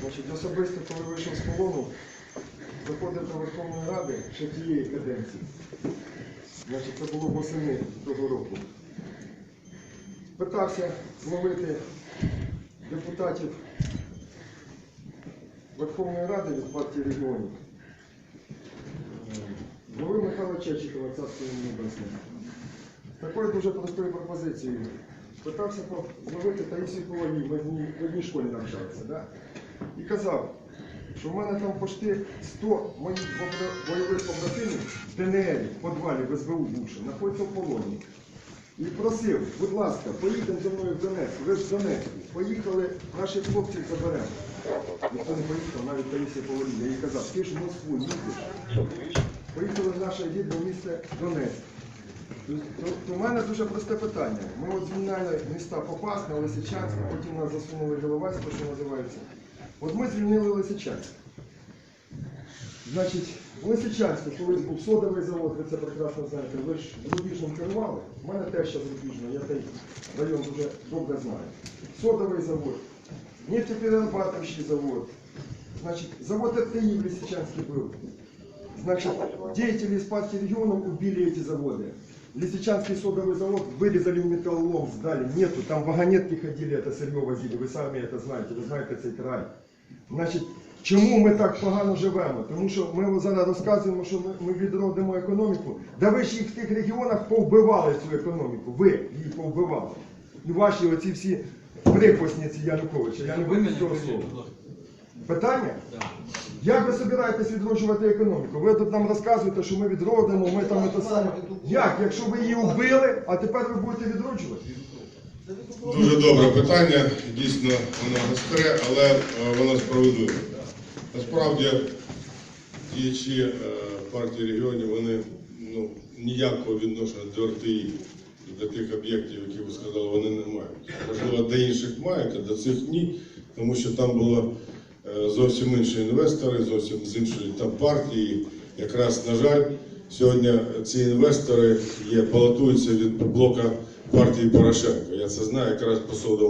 Значить, особисто, коли вийшов з полону, заходив до Верховної Ради ще тієї каденції. Значить, це було восени того року. Питався зловити депутатів Верховної Ради від партії регіонів. Зловив Михайла Чечикова, царство йому небесне. Такою дуже простою пропозицією. Питався зловити Таїсію Ковалій, ми в одній- школі навчалися. Да? І казав, що в мене там почти 100 моїх бойових побратимів в ДНР, в підвалі в СБУ бувши, знаходяться в полоні. І просив, будь ласка, поїдемо зі мною в Донецьк, ви ж з Донецьку. Поїхали, наших хлопців заберемо. Ніхто не поїхав, навіть Таїсія Поволі. Я їй казав, ти ж в Москву їдеш. Поїхали в наше рідне місто Донецьк. В мене дуже просте питання. Ми от звільняли міста Попасна, Лисичанськ, потім нас засунули в що називається. От ми звільнили Лисичанськ. Значить, в Лисичанську колись був содовий завод, ви це прекрасно знаєте, ви ж Рубіжним керували. У мене теж ще з Рубіжного, я той район дуже добре знаю. Содовий завод, нефтеперерабатывающий завод. Значит, завод РТИ в Лисичанске был. Значит, деятели из партии регионов убили эти заводы. Лисичанский содовый завод вырезали в металлолом, сдали. Нету, там вагонетки ходили, это сырье возили. Ви самі это знаєте, ви знаєте цей край. Значить, чому ми так погано живемо? Тому що ми зараз розказуємо, що ми, ми відродимо економіку. Да ви ж їх в тих регіонах повбивали цю економіку. Ви її повбивали. І ваші оці всі припасниці Януковича. Я не боюсь цього слова. Питання? Як ви собираєтесь відроджувати економіку? Ви тут нам розказуєте, що ми відродимо, ми там це саме. Як? Якщо ви її вбили, а тепер ви будете відроджувати? Дуже добре питання, дійсно воно гостре, але е, воно справедливе. Насправді діячі е, партії регіонів вони ну, ніякого відношення до РТІ до тих об'єктів, які ви сказали, вони не мають. Можливо, до інших мають, а до цих ні, тому що там було зовсім інші інвестори, зовсім з іншої там партії. Якраз, на жаль, сьогодні ці інвестори є, балотуються від блока партії Порошенка. Я це знаю якраз по содовому